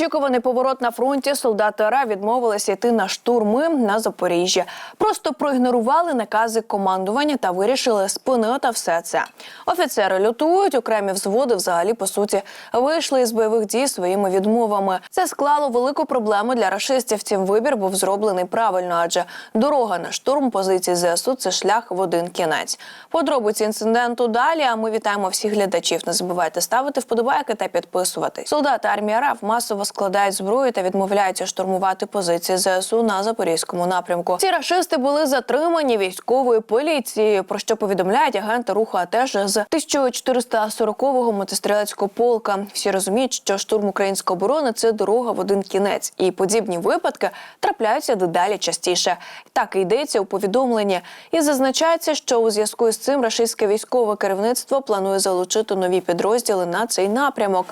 Неочікуваний поворот на фронті солдати РА відмовилися йти на штурми на Запоріжжя. Просто проігнорували накази командування та вирішили спинити все це. Офіцери лютують, окремі взводи взагалі по суті вийшли із бойових дій своїми відмовами. Це склало велику проблему для рашистів. Втім, вибір був зроблений правильно, адже дорога на штурм позиції ЗСУ це шлях в один кінець. Подробиці інциденту далі. А ми вітаємо всіх глядачів. Не забувайте ставити вподобайки та підписуватись. Солдати армії РАФ масово складають зброю та відмовляються штурмувати позиції ЗСУ на запорізькому напрямку. Ці рашисти були затримані військовою поліцією, про що повідомляють агенти руху АТЕШ з 1440-го мотострілецького полка. Всі розуміють, що штурм української оборони це дорога в один кінець, і подібні випадки трапляються дедалі частіше. Так і йдеться у повідомленні. І зазначається, що у зв'язку з цим рашистське військове керівництво планує залучити нові підрозділи на цей напрямок.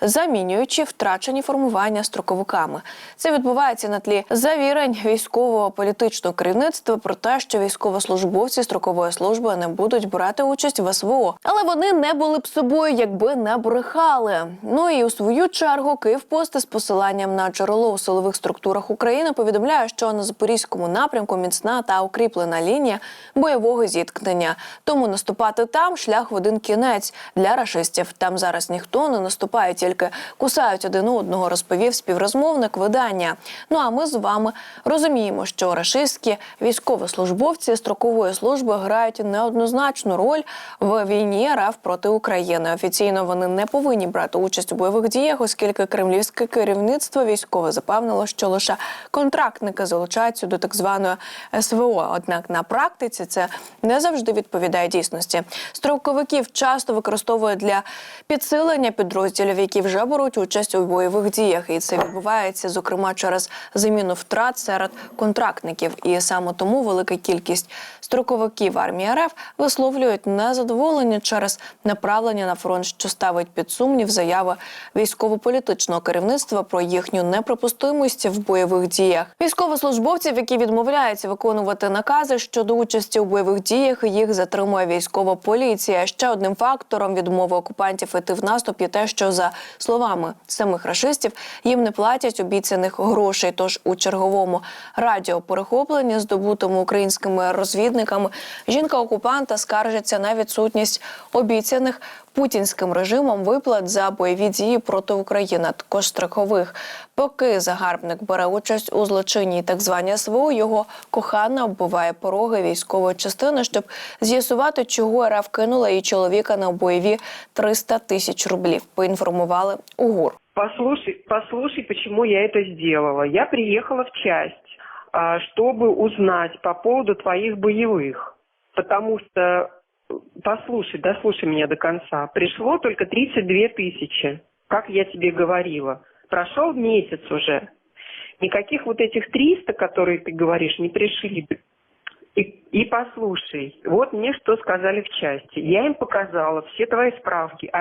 Замінюючи втрачені формування строковиками, це відбувається на тлі завірень військового політичного керівництва про те, що військовослужбовці строкової служби не будуть брати участь в СВО, але вони не були б собою, якби не брехали. Ну і у свою чергу Київпост з посиланням на джерело у силових структурах України повідомляє, що на запорізькому напрямку міцна та укріплена лінія бойового зіткнення. Тому наступати там шлях в один кінець для рашистів. Там зараз ніхто не наступає, тільки кусають один одного, розповів співрозмовник видання. Ну а ми з вами розуміємо, що рашистські військовослужбовці строкової служби грають неоднозначну роль в війні РФ проти України. Офіційно вони не повинні брати участь у бойових діях, оскільки кремлівське керівництво військове запевнило, що лише контрактники залучаються до так званої СВО. Однак на практиці це не завжди відповідає дійсності. Строковиків часто використовують для підсилення підрозділів, які вже беруть участь у бойових діях, і це відбувається зокрема через заміну втрат серед контрактників. І саме тому велика кількість строковиків армії РФ висловлюють незадоволення через направлення на фронт, що ставить під сумнів заяви військово-політичного керівництва про їхню неприпустимість в бойових діях. Військовослужбовців, які відмовляються виконувати накази щодо участі у бойових діях, їх затримує військова поліція. Ще одним фактором відмови окупантів іти в наступ є те, що за словами самих рашистів їм не платять обіцяних грошей. Тож у черговому радіоперехопленні, здобутому українськими розвідниками, жінка окупанта скаржиться на відсутність обіцяних путінським режимом виплат за бойові дії проти України, а також страхових. Поки загарбник бере участь у злочинній так званій СВО, його кохана оббиває пороги військової частини, щоб з'ясувати, чого РФ кинула її чоловіка на бойові 300 тисяч рублів. Поінформували УГУР. Послушай, послушай, почему я это сделала. Я приехала в часть, а, чтобы узнать по поводу твоих боевых. Потому что, послушай, дослушай меня до конца. Пришло только 32 тысячи, как я тебе говорила. Прошел месяц уже. Никаких вот этих 300, которые ты говоришь, не пришли. И, и послушай, вот мне что сказали в части. Я им показала все твои справки. а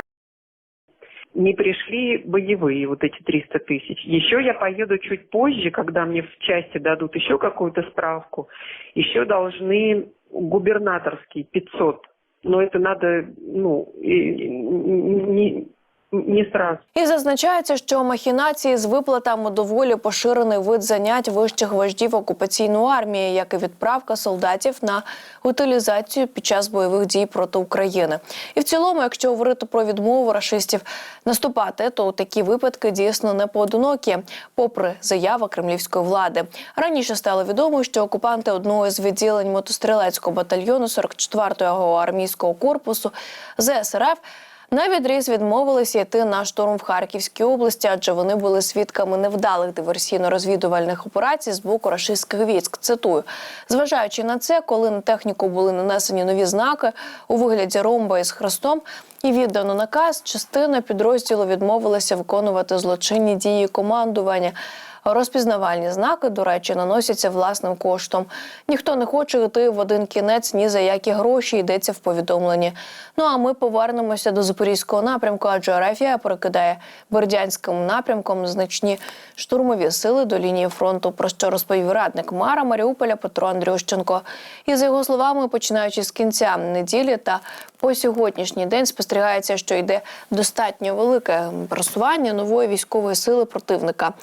не пришли боевые, вот эти 300 тысяч. Еще я поеду чуть позже, когда мне в части дадут еще какую-то справку. Еще должны губернаторские 500. Но это надо, ну, и- не, не сразу. І зазначається, що махінації з виплатами доволі поширений вид занять вищих вождів окупаційної армії, як і відправка солдатів на утилізацію під час бойових дій проти України. І в цілому, якщо говорити про відмову рашистів наступати, то такі випадки дійсно не поодинокі, попри заяви кремлівської влади. Раніше стало відомо, що окупанти одного з відділень мотострілецького батальйону 44-го армійського корпусу ЗСРФ на відріз відмовилися йти на штурм в Харківській області, адже вони були свідками невдалих диверсійно-розвідувальних операцій з боку рашистських військ. Цитую, зважаючи на це, коли на техніку були нанесені нові знаки у вигляді ромба із хрестом. І віддано наказ, частина підрозділу відмовилася виконувати злочинні дії командування. Розпізнавальні знаки, до речі, наносяться власним коштом. Ніхто не хоче йти в один кінець ні за які гроші йдеться в повідомленні. Ну а ми повернемося до запорізького напрямку, адже Арафія перекидає бердянським напрямком значні штурмові сили до лінії фронту. Про що розповів радник Мара Маріуполя Петро Андрющенко. І за його словами, починаючи з кінця неділі та по сьогоднішній день спостерігається, що йде достатньо велике просування нової військової сили противника.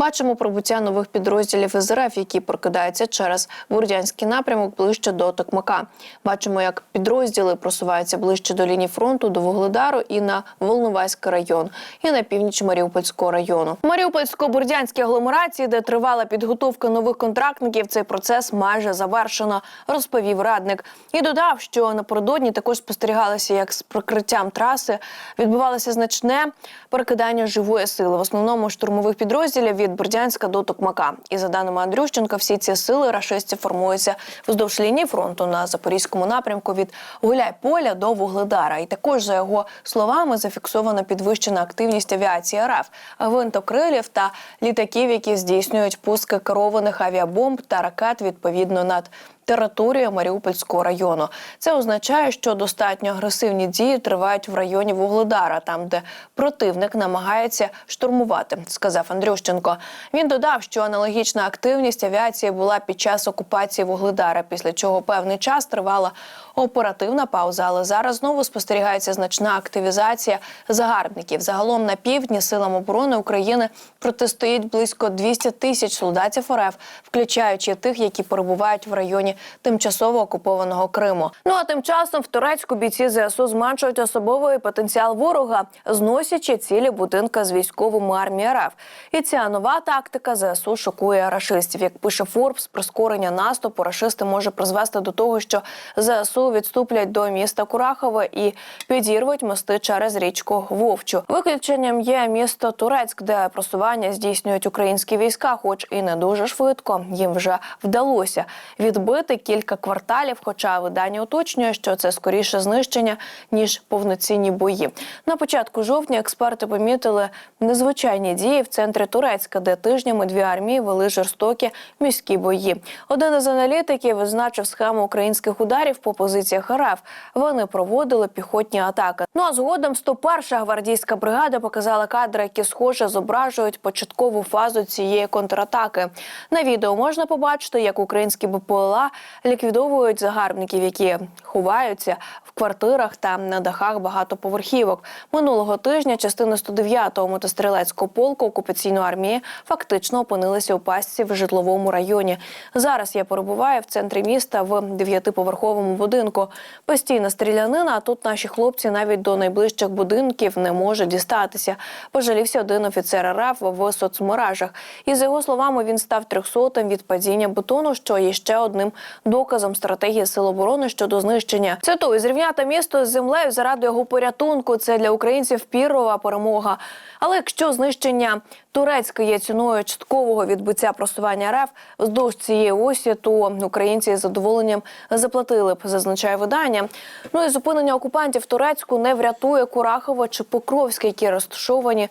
Бачимо прибуття нових підрозділів із які прокидаються через Бурдянський напрямок ближче до Токмака. Бачимо, як підрозділи просуваються ближче до лінії фронту, до Вугледару і на Волноваський район, і на північ Маріупольського району. Маріупольсько-Бурдянській агломерації, де тривала підготовка нових контрактників, цей процес майже завершено, розповів радник. І додав, що напередодні також спостерігалося, як з прикриттям траси відбувалося значне перекидання живої сили, в основному штурмових підрозділів від Бердянська до Токмака. І за даними Андрющенка, всі ці сили рашистів формуються вздовж лінії фронту на запорізькому напрямку від Гуляйполя до Вугледара. І також за його словами зафіксована підвищена активність авіації РФ, гвинтокрилів та літаків, які здійснюють пуски керованих авіабомб та ракет відповідно над територією Маріупольського району. Це означає, що достатньо агресивні дії тривають в районі Вугледара, там де противник намагається штурмувати, сказав Андрющенко. Він додав, що аналогічна активність авіації була під час окупації Вугледара, після чого певний час тривала оперативна пауза. Але зараз знову спостерігається значна активізація загарбників. Загалом на півдні силам оборони України протистоїть близько 200 тисяч солдатів РФ, включаючи тих, які перебувають в районі тимчасово окупованого Криму. Ну а тим часом в Турецьку бійці ЗСУ зменшують особовий потенціал ворога, зносячи цілі будинка з військовими армії РФ. І ця нова тактика ЗСУ шокує рашистів. Як пише Форбс, прискорення наступу рашисти може призвести до того, що ЗСУ відступлять до міста Курахове і підірвуть мости через річку Вовчу. Виключенням є місто Турецьк, де просування здійснюють українські війська, хоч і не дуже швидко. Їм вже вдалося відбити кілька кварталів. Хоча видання уточнює, що це скоріше знищення ніж повноцінні бої. На початку жовтня експерти помітили незвичайні дії в центрі Турецька, де тижнями дві армії вели жорстокі міські бої. Один із аналітиків визначив схему українських ударів по позиціях РФ. Вони проводили піхотні атаки. Ну а згодом 101-ша гвардійська бригада показала кадри, які схоже зображують початкову фазу цієї контратаки. На відео можна побачити, як українські БПЛА ліквідовують загарбників, які ховаються в квартирах та на дахах багатоповерхівок. Минулого тижня частина 109-го мотострілецького полку окупаційної армії фактично опинилися у пастці в житловому районі. Зараз я перебуваю в центрі міста в дев'ятиповерховому будинку. Постійна стрілянина. А тут наші хлопці навіть до найближчих будинків не можуть дістатися. Пожалівся один офіцер РФ в соцмережах. І за його словами, він став трьохсотим від падіння бетону, що є ще одним доказом стратегії сил оборони щодо знищення. Цитую, зрівняти місто з землею заради його порятунку. Це для українців пірова перемога. Але якщо знищення Турецька є ціною часткового відбиття просування РФ вздовж цієї осі, то українці з задоволенням заплатили б, зазначає видання. Ну і зупинення окупантів Турецьку не врятує Курахово чи Покровське, які розташовані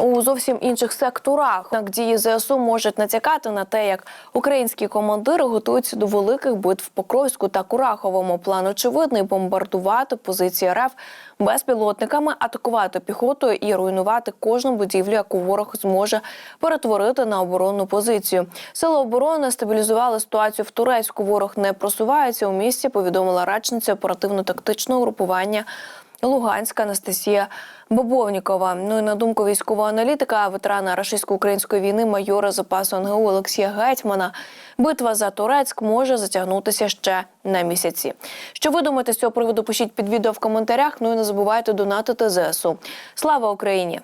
у зовсім інших секторах. Так дії ЗСУ можуть натякати на те, як українські командири готуються до великих битв в Покровську та Кураховому. План очевидний бомбардувати позиції РФ безпілотниками, атакувати піхотою і руйнувати кожну будівлю, яку ворог зможе перетворити на оборонну позицію. Сили оборони стабілізували ситуацію в Турецьку. Ворог не просувається у місті. Повідомила речниця оперативно-тактичного групування. Луганська Анастасія Бобовнікова. Ну і на думку військового аналітика, ветерана рашистсько-української війни, майора запасу НГУ Олексія Гетьмана, битва за Турецьк може затягнутися ще на місяці. Що ви думаєте з цього приводу? Пишіть під відео в коментарях. Ну і не забувайте донатити ЗСУ. Слава Україні!